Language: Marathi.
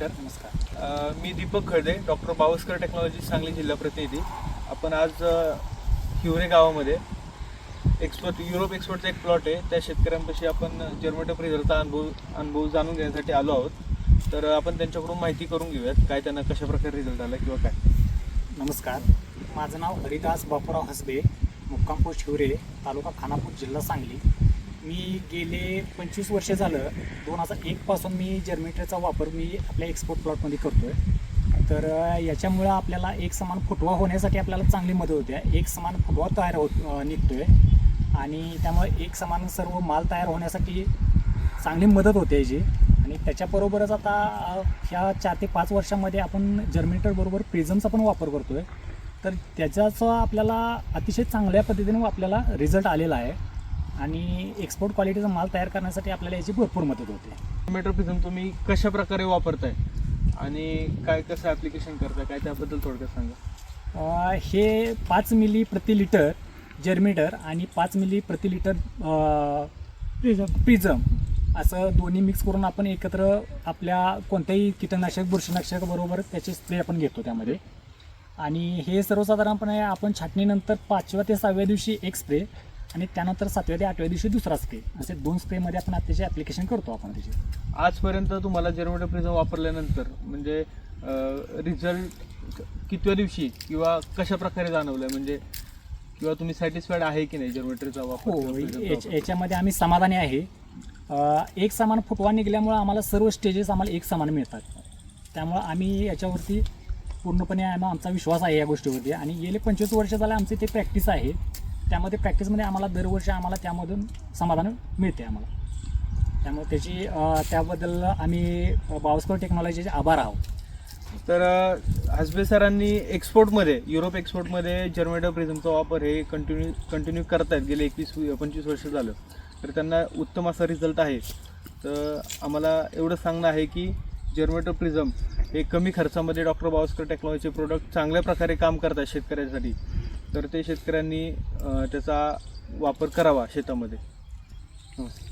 नमस्कार. नमस्कार मी दीपक खळदे डॉक्टर बावस्कर टेक्नॉलॉजी सांगली जिल्हा प्रतिनिधी. आपण आज हिवरे गावामध्ये एक्सपर्ट युरोप एक्सपर्टचा एक प्लॉट आहे. त्या शेतकऱ्यांपाशी आपण जर्मोटप रिझल्टचा अनुभव अनुभव जाणून घेण्यासाठी आलो आहोत. तर आपण त्यांच्याकडून माहिती करून घेऊयात. काय त्यांना कशाप्रकारे रिझल्ट आला किंवा काय? नमस्कार. माझं नाव हरिदास बापूराव हसबे मुक्काम पोस्ट हिवरे तालुका खानापूर जिल्हा सांगली. मी गेले पंचवीस वर्ष झालं. दोन हजार एकपासून मी जर्मिटरचा वापर मी आपल्या एक्सपोर्ट प्लॉटमध्ये करतो आहे तर याच्यामुळं आपल्याला एक समान फुटवा होण्यासाठी आपल्याला चांगली मदत होते. एक समान फुटवा तयार होत निघतो आहे आणि त्यामुळे एक समान सर्व माल तयार होण्यासाठी चांगली मदत होते याची. आणि त्याच्याबरोबरच आता ह्या चार ते पाच वर्षामध्ये आपण जर्मिनेटरबरोबर प्रिझमचा पण वापर करतो आहे तर त्याच्याचा आपल्याला अतिशय चांगल्या पद्धतीने आपल्याला रिझल्ट आलेला आहे. आणि एक्सपोर्ट क्वालिटीचा माल तयार करण्यासाठी आपल्याला याची भरपूर मदत होते. जर्मेटो प्रिझम तुम्ही कशा प्रकारे वापरताय? आणि काय कसं ॲप्लिकेशन करताय? काय त्याबद्दल थोडक्यात सांगा. अ, हे पाच मिली प्रति लिटर जर्मिटर आणि पाच मिली प्रति लिटर प्रिझम प्रिझम असं दोन्ही मिक्स करून आपण एकत्र आपल्या कोणत्याही कीटकनाशक बुरशीनाशक बरोबर त्याचे स्प्रे आपण घेतो त्यामध्ये. आणि हे सर्वसाधारणपणे आपण छाटणीनंतर पाचव्या ते सहाव्या दिवशी एक स्प्रे आणि त्यानंतर सातव्या ते आठव्या दिवशी दुसरा स्प्रे असे दोन स्प्रेमध्ये आपण त्याचे ॲप्लिकेशन करतो आपण त्याचे. आजपर्यंत तुम्हाला जर्मोटो प्रिझम वापरल्यानंतर म्हणजे रिझल्ट कितव्या दिवशी किंवा कशा प्रकारे जाणवलंय म्हणजे किंवा तुम्ही सॅटिस्फाईड आहे की नाही जर्मेटरीचा वापर हो वापर? याच्यामध्ये आम्ही समाधानी आहे. एक समान फुटवा निघाल्यामुळं आम्हाला सर्व स्टेजेस आम्हाला एक समान मिळतात. त्यामुळं आम्ही याच्यावरती पूर्णपणे आम- आमचा विश्वास आहे या गोष्टीवरती. आणि गेले पंचवीस वर्ष झाले आमची ते प्रॅक्टिस आहे. त्यामध्ये प्रॅक्टिसमध्ये आम्हाला दरवर्षी आम्हाला त्यामधून समाधान मिळते आम्हाला. त्यामुळे त्याची त्याबद्दल आम्ही बावस्कर टेक्नॉलॉजीचे आभार आहोत. तर हजबे सरांनी एक्सपोर्टमध्ये युरोप एक्सपोर्टमध्ये जर्मेटो प्रिझमचा वापर हे कंटिन्यू कंटिन्यू करतायत. गेले एकवीस पंचवीस वर्ष झालं. तर त्यांना उत्तम असा रिझल्ट आहे. तर आम्हाला एवढं सांगणं आहे की जर्मेटो प्रिझम हे कमी खर्चामध्ये डॉक्टर बावस्कर टेक्नॉलॉजीचे प्रोडक्ट चांगल्या प्रकारे काम करतात शेतकऱ्यांसाठी. तर ते शेतकऱ्यांनी त्याचा वापर करावा शेतामध्ये. नमस्कार